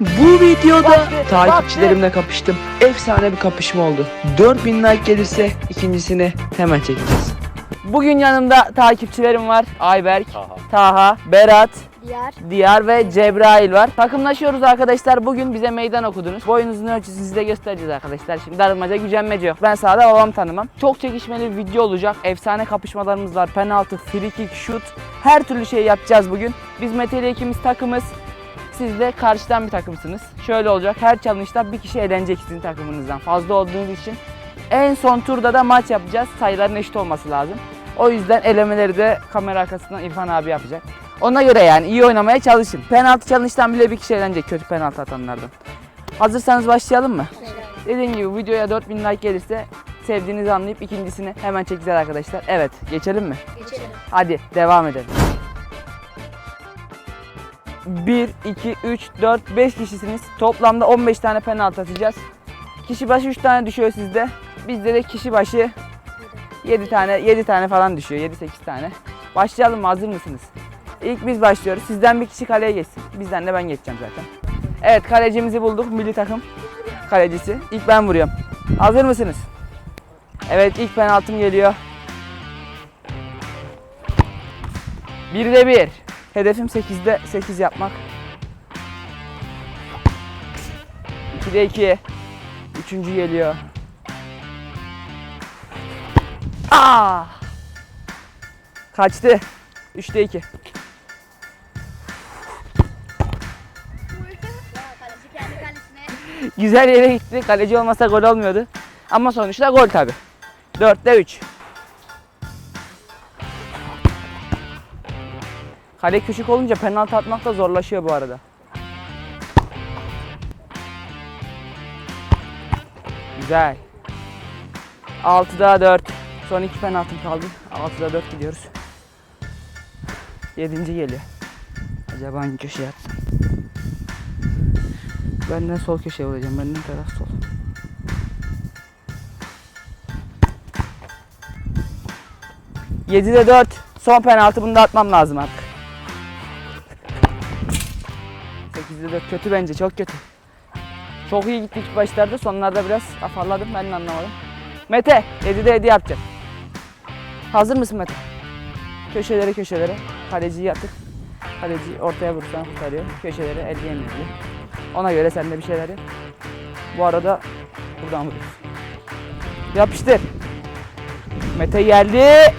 Bu videoda Bak takipçilerimle kapıştım. Efsane bir kapışma oldu. 4000 like gelirse ikincisini hemen çekeceğiz. Bugün yanımda takipçilerim var. Ayberk, Taha. Taha, Berat, Diyar. Diyar ve Cebrail var. Takımlaşıyoruz arkadaşlar. Bugün bize meydan okudunuz. Boyunuzun ölçüsünü size göstereceğiz arkadaşlar. Şimdi darılmaca gücenmece yok. Ben sağda babam tanımam. Çok çekişmeli bir video olacak. Efsane kapışmalarımız var. Penaltı, free kick, şut. Her türlü şey yapacağız bugün. Biz Mete ile ikimiz takımız. Siz de karşıdan bir takımsınız. Şöyle olacak. Her challenge'da bir kişi elenecek sizin takımınızdan. Fazla olduğunuz için. En son turda da maç yapacağız. Sayıların eşit olması lazım. O yüzden elemeleri de kamera arkasından İrfan abi yapacak. Ona göre yani iyi oynamaya çalışın. Penaltı challenge'dan bile bir kişi eğlenecek kötü penaltı atanlardan. Hazırsanız başlayalım mı? Dediğim gibi videoya 4000 like gelirse sevdiğinizi anlayıp ikincisini hemen çekeceğiz arkadaşlar. Evet geçelim mi? Geçelim. Hadi devam edelim. 1, 2, 3, 4, 5 kişisiniz. Toplamda 15 tane penaltı atacağız. Kişi başı 3 tane düşüyor sizde. Bizde de kişi başı 7 tane 7 tane falan düşüyor. 7 8 tane. Başlayalım mı? Hazır mısınız? İlk biz başlıyoruz. Sizden bir kişi kaleye geçsin. Bizden de ben geçeceğim zaten. Evet kalecimizi bulduk. Milli takım kalecisi. İlk ben vuruyorum. Hazır mısınız? Evet ilk penaltım geliyor. 1'de 1. Hedefim 8'de 8 yapmak. 2'de 2. Üçüncü geliyor. Aa! Kaçtı. 3'te 2. Kaleci kendi kalesine. Güzel yere gitti. Kaleci olmasa gol olmuyordu. Ama sonuçta gol tabi. 4'te 3. Kale küçük olunca penaltı atmak da zorlaşıyor bu arada. Güzel. 6'da 4. Son iki penaltım kaldı. 6'da 4 gidiyoruz. 7. geliyor. Acaba hangi köşeye atsam? Benden sol köşeye vuracağım. Benden taraf sol. Yedide 4. Son penaltı bunu da atmam lazım artık. 8'de 4 kötü bence çok kötü. Çok iyi gittik başlarda sonlarda biraz afalladım ben de anlamadım. Mete 7'de 7 yapacağım. Hazır mısın Mete? Köşelere köşelere. Kaleciyi yatır. Kaleci ortaya vursan kurtarıyor. Köşelere elleyemiyor. Ona göre sen de bir şeyler yap. Bu arada buradan vuruyoruz. Yapıştır. Mete geldi.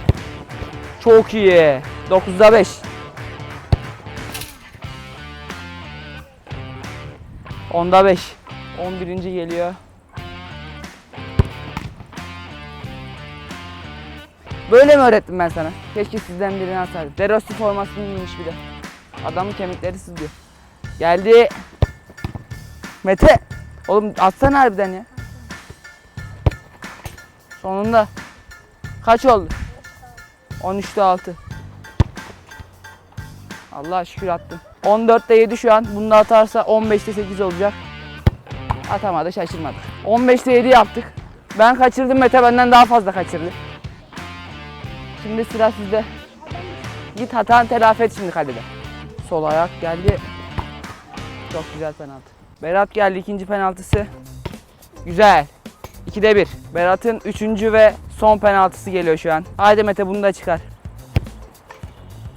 Çok iyi. 9'da 5. 10'da 5. 11. geliyor. Böyle mi öğrettim ben sana? Keşke sizden birini alsaydım. Derossi formasını giymiş bir de. Adamın kemikleri sızlıyor. Geldi. Mete. Oğlum atsana harbiden ya. Sonunda. Kaç oldu? 13'te 6. Allah şükür attım. 14'te 7 şu an. Bunu da atarsa 15'te 8 olacak. Atamadı şaşırmadık. 15'te 7 yaptık. Ben kaçırdım Mete benden daha fazla kaçırdı. Şimdi sıra sizde. Git hatanı telafi et şimdi kalede. Sol ayak geldi. Çok güzel penaltı. Berat geldi ikinci penaltısı. Güzel. 2'de 1. Berat'ın üçüncü ve son penaltısı geliyor şu an. Haydi Mete bunu da çıkar.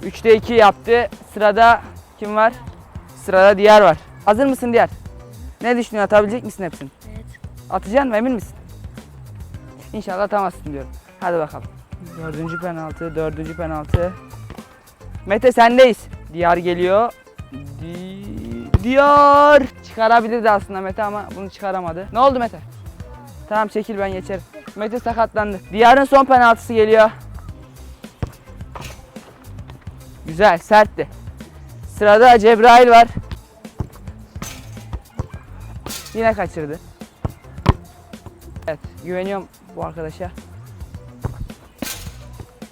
3'te 2 yaptı. Sırada kim var? Sırada Diyar var. Hazır mısın Diyar? Ne düşünüyorsun? Atabilecek misin hepsini? Evet. Atacaksın mı? Emin misin? İnşallah atamazsın diyorum. Hadi bakalım. Dördüncü penaltı, dördüncü penaltı. Mete sendeyiz. Diyar geliyor. Di- Diyar. Çıkarabilirdi aslında Mete ama bunu çıkaramadı. Ne oldu Mete? Tamam çekil ben geçerim. Mete sakatlandı. Diyar'ın son penaltısı geliyor. Güzel, sertti. Sırada Cebrail var. Yine kaçırdı. Evet, güveniyorum bu arkadaşa.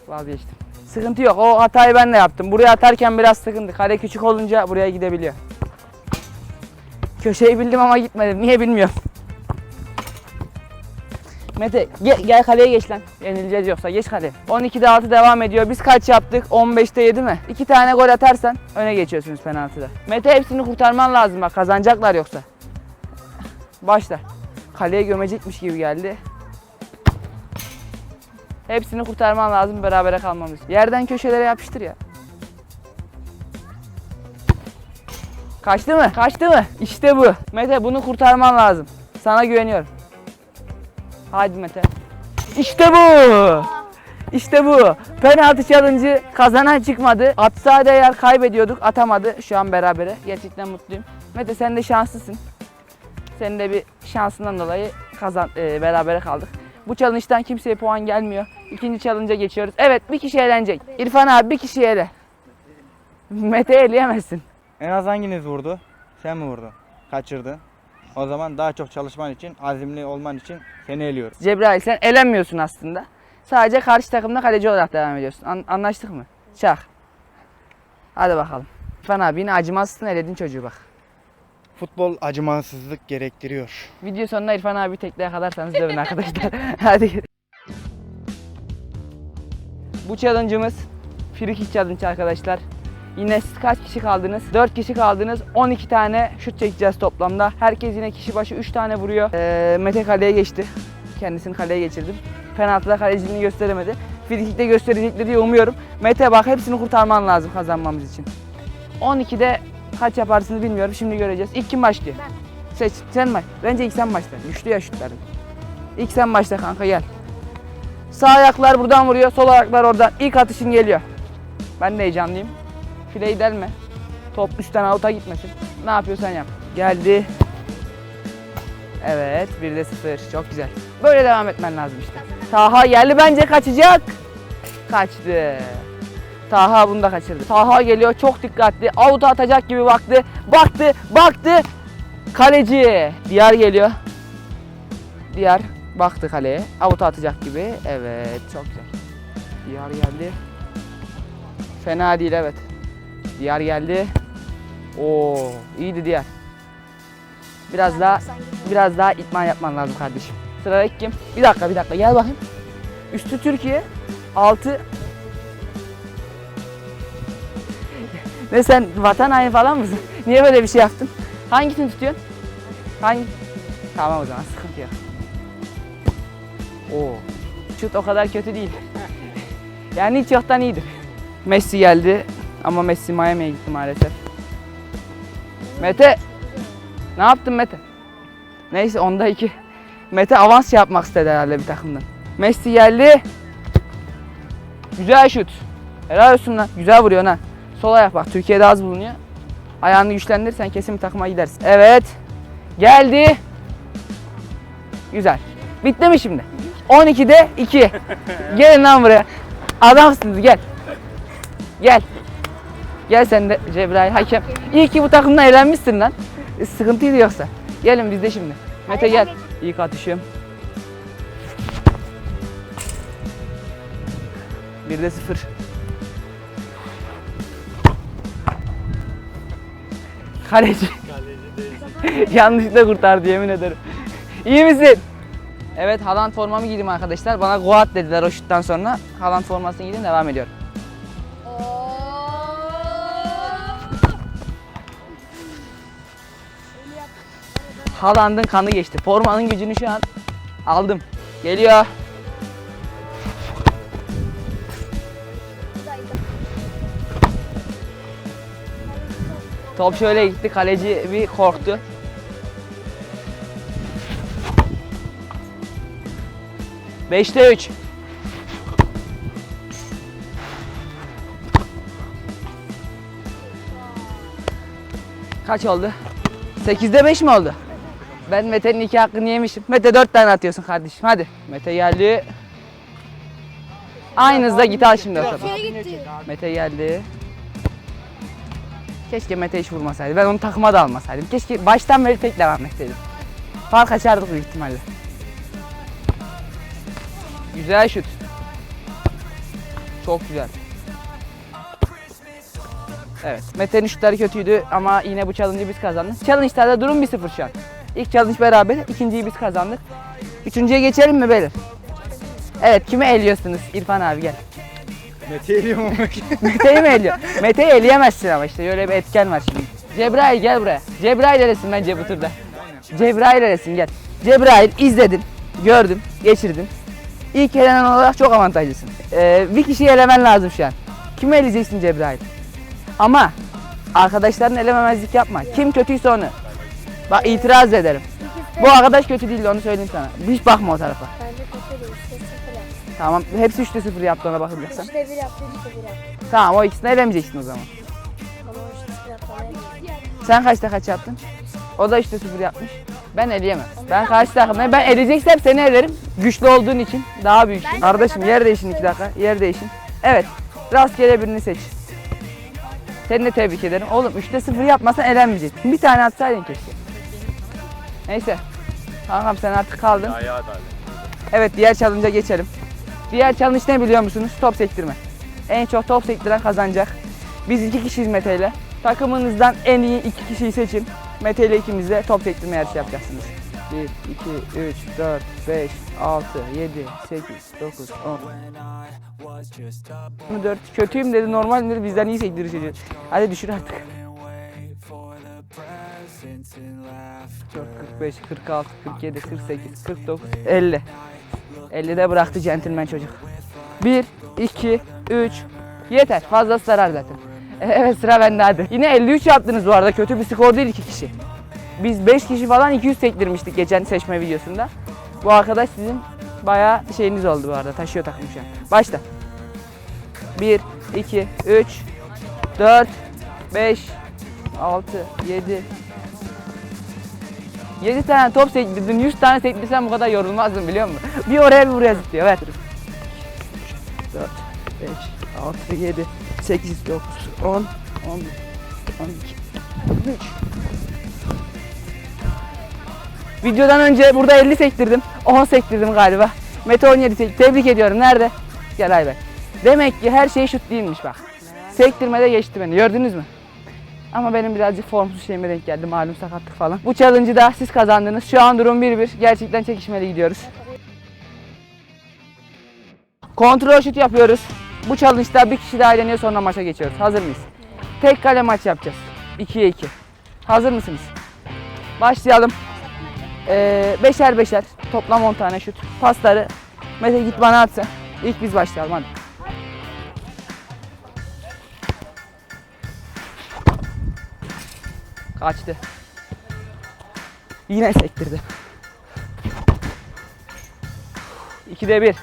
Vazgeçtim. Sıkıntı yok. O hatayı ben de yaptım. Buraya atarken biraz sıkıntı. Kare küçük olunca buraya gidebiliyor. Köşeyi bildim ama gitmedim. Niye bilmiyorum. Mete gel, gel kaleye geç lan. Yenileceğiz yoksa geç kaleye. 12'de 6 devam ediyor. Biz kaç yaptık? 15'te 7 mi? 2 tane gol atarsan öne geçiyorsunuz penaltıda. Mete hepsini kurtarman lazım bak kazanacaklar yoksa. Başla. Kaleye gömecekmiş gibi geldi. Hepsini kurtarman lazım berabere kalmamız. Yerden köşelere yapıştır ya. Kaçtı mı? Kaçtı mı? İşte bu. Mete bunu kurtarman lazım. Sana güveniyorum. Hadi Mete. İşte bu. İşte bu. Penaltı challenge'ı kazanan çıkmadı. Atsa değer kaybediyorduk. Atamadı. Şu an berabere. Gerçekten mutluyum. Mete sen de şanslısın. Senin de bir şansından dolayı kazan e, berabere kaldık. Bu challenge'dan kimseye puan gelmiyor. İkinci challenge'a geçiyoruz. Evet bir kişi eğlenecek. İrfan abi bir kişi ele. Mete eleyemezsin. En az hanginiz vurdu? Sen mi vurdun? Kaçırdın. O zaman daha çok çalışman için, azimli olman için seni eliyoruz. Cebrail sen elenmiyorsun aslında. Sadece karşı takımda kaleci olarak devam ediyorsun. An- anlaştık mı? Çak. Hadi bakalım. İrfan abi yine acımazsın eledin çocuğu bak. Futbol acımasızlık gerektiriyor. Video sonunda İrfan abi tekliğe kadarsanız dövün arkadaşlar. Hadi. Bu challenge'ımız free kick challenge arkadaşlar. Yine siz kaç kişi kaldınız? 4 kişi kaldınız. 12 tane şut çekeceğiz toplamda. Herkes yine kişi başı 3 tane vuruyor. Ee, Mete kaleye geçti. Kendisini kaleye geçirdim. Penaltıda kaleciliğini gösteremedi. Free kick'te gösterecektir diye umuyorum. Mete bak hepsini kurtarman lazım kazanmamız için. 12'de kaç yaparsınız bilmiyorum. Şimdi göreceğiz. İlk kim başlıyor? Seç. Sen baş. Bence ilk sen başla. Güçlü ya şutların. İlk sen başla kanka gel. Sağ ayaklar buradan vuruyor. Sol ayaklar oradan. İlk atışın geliyor. Ben de heyecanlıyım. Fileyi delme. Top üstten avuta gitmesin. Ne yapıyorsan yap. Geldi. Evet. 1'de 0. Çok güzel. Böyle devam etmen lazım işte. Taha geldi bence kaçacak. Kaçtı. Taha bunu da kaçırdı. Taha geliyor çok dikkatli. Avuta atacak gibi baktı. Baktı, baktı. Kaleci. Diyar geliyor. Diyar baktı kaleye. Avuta atacak gibi. Evet çok güzel. Diyar geldi. Fena değil evet. Diyar geldi. Oo iyiydi Diyar. Biraz daha biraz daha itman yapman lazım kardeşim. Sıradaki kim? Bir dakika bir dakika gel bakayım. Üstü Türkiye. Altı Ne sen vatan haini falan mısın? Niye böyle bir şey yaptın? Hangisini tutuyorsun? Hangi? Tamam o zaman sıkıntı yok. Oo. Şut o kadar kötü değil. yani hiç yoktan iyidir. Messi geldi ama Messi Miami'ye gitti maalesef. Mete. Ne yaptın Mete? Neyse onda iki. Mete avans yapmak istedi herhalde bir takımdan. Messi geldi. Güzel şut. Helal olsun lan. Güzel vuruyor ha. Sol ayak bak Türkiye'de az bulunuyor. Ayağını güçlendirirsen kesin bir takıma gidersin. Evet. Geldi. Güzel. Bitti mi şimdi? 12'de 2. Gelin lan buraya. Adamsınız gel. Gel. Gel sen de Cebrail hakem. İyi ki bu takımdan eğlenmişsin lan. E, Sıkıntıydı yoksa. Gelin biz de şimdi. Mete gel. İlk atışım. Bir de sıfır. Kaleci. Yanlışlıkla kurtardı yemin ederim. İyi misin? Evet Haaland formamı giydim arkadaşlar. Bana Goat dediler o şuttan sonra. Haaland formasını giydim devam ediyorum. Haaland'ın kanı geçti. Formanın gücünü şu an aldım. Geliyor. Top şöyle gitti. Kaleci bir korktu. Beşte üç. Kaç oldu? 8'de 5 mi oldu? Ben Mete'nin iki hakkını yemişim. Mete 4 tane atıyorsun kardeşim. Hadi. Mete geldi. Aynı hızda git al şimdi o topu. Mete geldi. Keşke Mete hiç vurmasaydı. Ben onu takıma da almasaydım. Keşke baştan beri tek devam etseydim. Fark açardık büyük ihtimalle. Güzel şut. Çok güzel. Evet. Mete'nin şutları kötüydü ama yine bu challenge'ı biz kazandık. Challenge'larda durum 1-0 şu an. İlk challenge beraber, ikinciyi biz kazandık. Üçüncüye geçelim mi beyler? Evet kimi eliyorsunuz? İrfan abi gel. Mete eliyor mu? Mete'yi mi eliyor? Mete'yi eleyemezsin ama işte öyle bir etken var şimdi. Cebrail gel buraya. Cebrail elesin bence bu turda. Cebrail elesin gel. Cebrail izledin, gördün, geçirdin. İlk elenen olarak çok avantajlısın. Ee, bir kişiyi elemen lazım şu an. Kimi eleyeceksin Cebrail? Ama arkadaşların elememezlik yapma. Kim kötüyse onu. Bak itiraz ederim. Bu arkadaş kötü değildi onu söyleyeyim sana. Hiç bakma o tarafa. Bence kötü değil. İşte sıfır yaptı. Tamam hepsi 3'te 0 yaptı ona bakabilirsen. İşte bir yaptı, işte bir yaptı. Tamam o ikisini elemeyeceksin o zaman. Ama o işte sıfır yaptı. ona eminim. Sen kaçta kaç yaptın? O da işte sıfır yapmış. Ben eleyemem. Ben karşı takımdayım. Ben eleyeceksem seni elerim. Güçlü olduğun için daha büyüksün. Kardeşim yer değişin iki dakika. Yer değişin. Evet. Rastgele birini seç. Seni de tebrik ederim. Oğlum 3'te 0 yapmasan elenmeyecektin. Bir tane atsaydın keşke. Neyse. Kankam sen artık kaldın. Evet diğer challenge'a geçelim. Diğer challenge ne biliyor musunuz? Top sektirme. En çok top sektiren kazanacak. Biz iki kişiyiz Mete ile. Takımınızdan en iyi iki kişiyi seçin. Mete ile ikimiz de top sektirme yarışı yapacaksınız. 1, 2, 3, 4, 5, 6, 7, 8, 9, 10. 24. Kötüyüm dedi, normal dedi, bizden iyi sektirir çocuğu. Hadi düşür artık. 4, 45, 46, 47, 48, 49, 50. 50'de bıraktı centilmen çocuk. 1, 2, 3. Yeter. Fazlası zarar zaten. Evet sıra bende hadi. Yine 53 yaptınız bu arada. Kötü bir skor değil iki kişi. Biz 5 kişi falan 200 sektirmiştik geçen seçme videosunda. Bu arkadaş sizin bayağı şeyiniz oldu bu arada. Taşıyor takım şu an. Başla. 1, 2, 3, 4, 5, 6, 7, 7 tane top sektirdin, 100 tane sektirsen bu kadar yorulmazdın biliyor musun? Bir oraya bir buraya zıplıyor. Ver. 4, 5, 6, 7, 8, 9, 10, 11, 12, 13. Videodan önce burada 50 sektirdim. 10 sektirdim galiba. Mete 17 sektirdim. Tebrik ediyorum. Nerede? Gel Ayber. Demek ki her şey şut değilmiş bak. Sektirmede geçti beni. Gördünüz mü? Ama benim birazcık formsuz şeyime denk geldi. Malum sakatlık falan. Bu challenge'ı da siz kazandınız. Şu an durum 1-1. Gerçekten çekişmeli gidiyoruz. Kontrol şut yapıyoruz. Bu challenge'da bir kişi daha eğleniyor sonra maça geçiyoruz. Hazır mıyız? Tek kale maç yapacağız. 2'ye 2. Hazır mısınız? Başlayalım. Ee, beşer beşer. Toplam 10 tane şut. Pasları Mete git bana atsın. İlk biz başlayalım hadi. Kaçtı. Yine sektirdi. 2'de 1.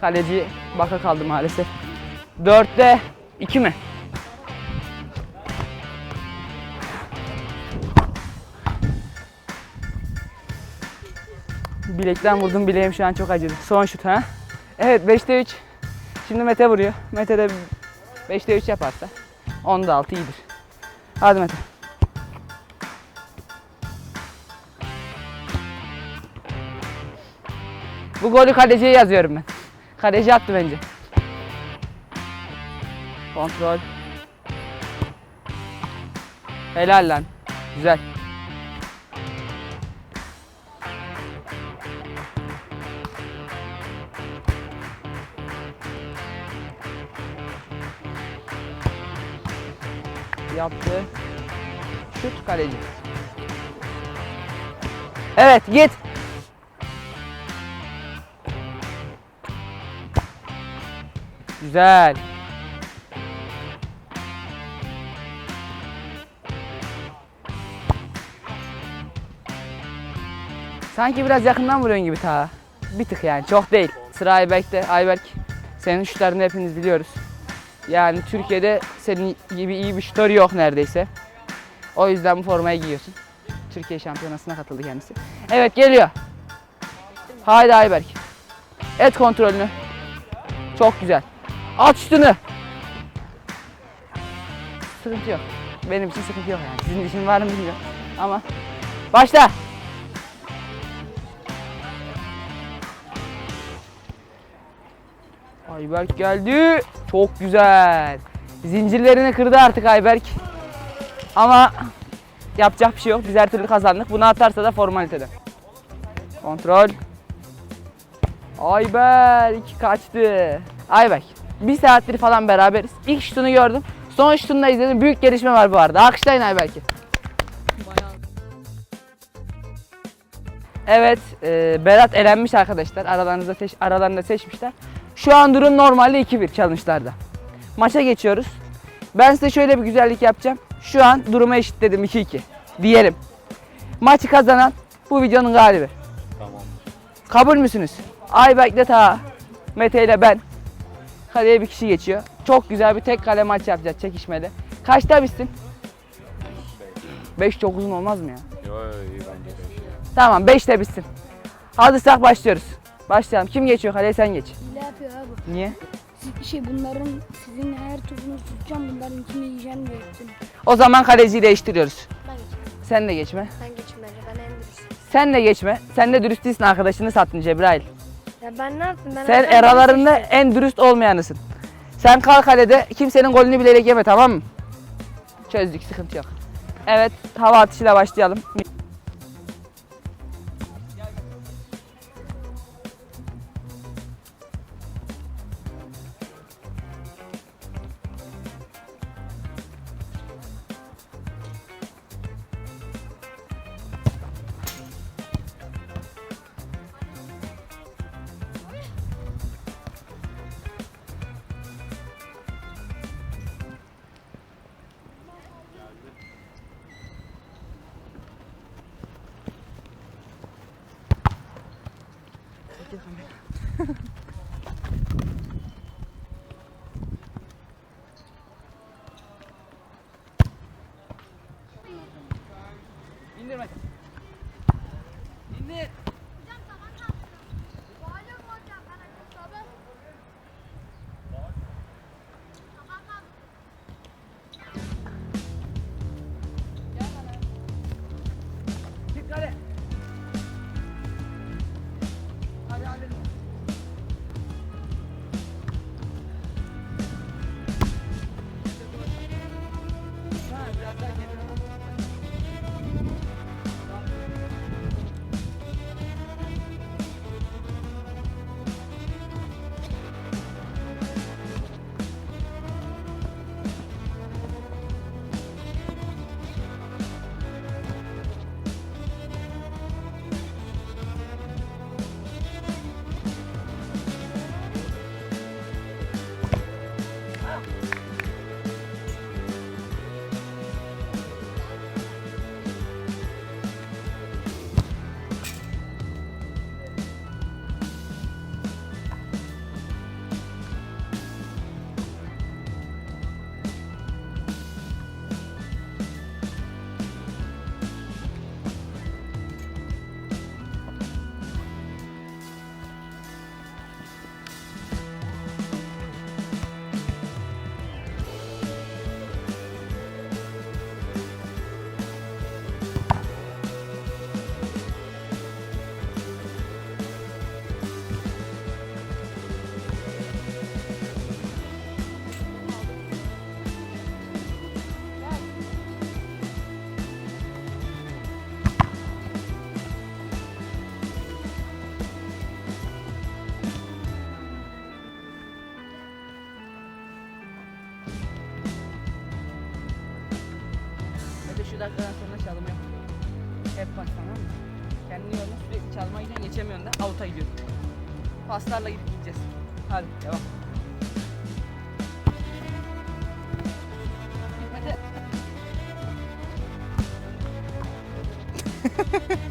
Kaleci baka kaldı maalesef. 4'te 2 mi? Bilekten vurdum bileğim şu an çok acıdı. Son şut ha. Evet 5'te 3. Şimdi Mete vuruyor. Mete de 5'te 3 yaparsa 10'da 6 iyidir. Hadi Mete. Bu golü kaleciye yazıyorum ben. Kaleci attı bence. Kontrol. Helal lan. Güzel. Yaptı. Şut kaleci. Evet git. Güzel. Sanki biraz yakından vuruyorsun gibi ta. Bir tık yani çok değil. Sıra Ayberk'te. Ayberk senin şutlarını hepiniz biliyoruz. Yani Türkiye'de senin gibi iyi bir şutör yok neredeyse. O yüzden bu formayı giyiyorsun. Türkiye şampiyonasına katıldı kendisi. Evet geliyor. Haydi Ayberk. Et kontrolünü. Çok güzel. At şutunu. Sıkıntı yok. Benim için sıkıntı yok yani. Sizin için var mı bilmiyorum. Ama başla. Ayberk geldi. Çok güzel. Zincirlerini kırdı artık Ayberk. Ama yapacak bir şey yok. Biz her türlü kazandık. Bunu atarsa da formalitede. Kontrol. Ayberk kaçtı. Ayberk bir saattir falan beraberiz. İlk şutunu gördüm. Son şutunu da izledim. Büyük gelişme var bu arada. Alkışlayın Ayberk'i. Evet, e, Berat elenmiş arkadaşlar. Aralarında seç, aralarında seçmişler. Şu an durum normalde 2-1 challenge'larda. Maça geçiyoruz. Ben size şöyle bir güzellik yapacağım. Şu an durumu eşitledim 2-2 diyelim. Maçı kazanan bu videonun galibi. Kabul müsünüz? Ayberk'le ta Mete ile ben. Kaleye bir kişi geçiyor. Çok güzel bir tek kale maç yapacağız çekişmeli. Kaçta bitsin? 5 çok uzun olmaz mı ya? Tamam 5'te bitsin. Hazırsak başlıyoruz. Başlayalım. Kim geçiyor kaleye sen geç. Yapıyor abi. Niye? Siz, şey bunların sizin her topunuzu tutacağım bunlarınkini yiyeceğim diye yaptım. O zaman kaleciyi değiştiriyoruz. Ben geçeyim. Sen de geçme. Ben geçeyim bence. Ben en dürüstüm. Sen de geçme. Sen de dürüst değilsin arkadaşını sattın Cebrail. Ya ben ne yaptım? Ben Sen seçtim. en dürüst olmayanısın. Sen kal kalede kimsenin golünü bilerek yeme tamam mı? Çözdük sıkıntı yok. Evet hava atışıyla başlayalım. っていう2 dakikadan sonra çalma yap. Hep bak tamam mı? Kendini yorma sürekli çalma gidiyorsun geçemiyorsun da out'a gidiyorsun. Paslarla gidip gideceğiz. Hadi devam. Dikkat.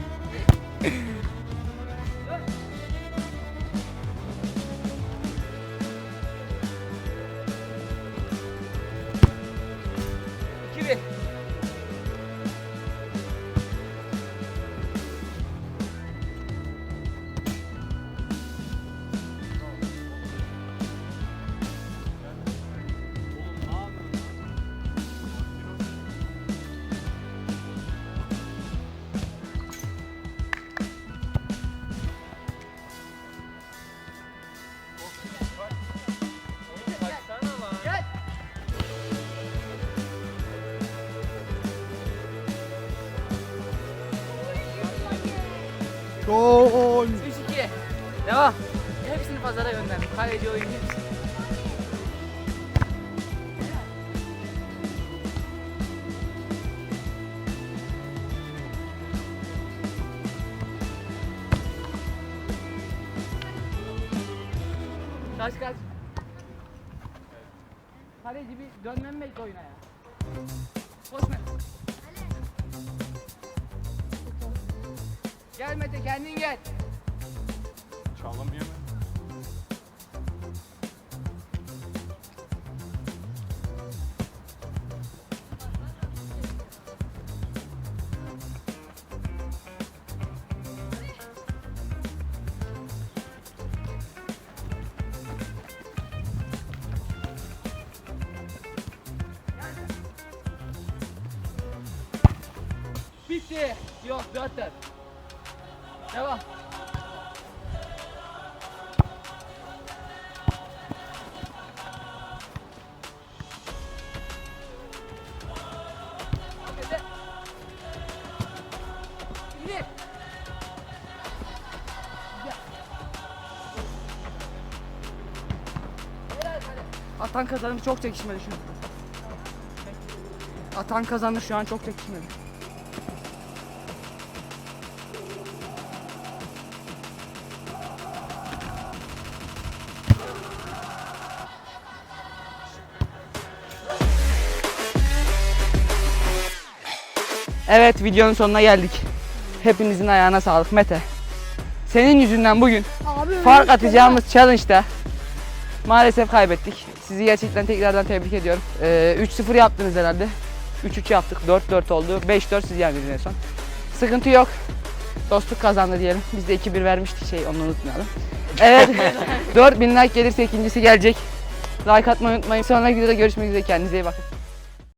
gönderdim. Kaleci oyuncu. Kaç kaç. Kaleci bir dönmem bekle oyuna ya. Koş Mete. Gel Mete kendin gel. Çalamıyor mu? Bitti. Yok 4 4. Devam. Atan kazanır çok çekişmeli şu an. Atan kazanır şu an çok çekişmeli. Evet videonun sonuna geldik. Hepinizin ayağına sağlık Mete. Senin yüzünden bugün Abi fark öyle atacağımız challenge'da maalesef kaybettik. Sizi gerçekten tekrardan tebrik ediyorum. Ee, 3-0 yaptınız herhalde. 3-3 yaptık. 4-4 oldu. 5-4 siz yendiniz en son. Sıkıntı yok. Dostluk kazandı diyelim. Biz de 2-1 vermiştik şey onu unutmayalım. Evet. 4000 like gelirse ikincisi gelecek. Like atmayı unutmayın. Sonraki videoda görüşmek üzere. Kendinize iyi bakın.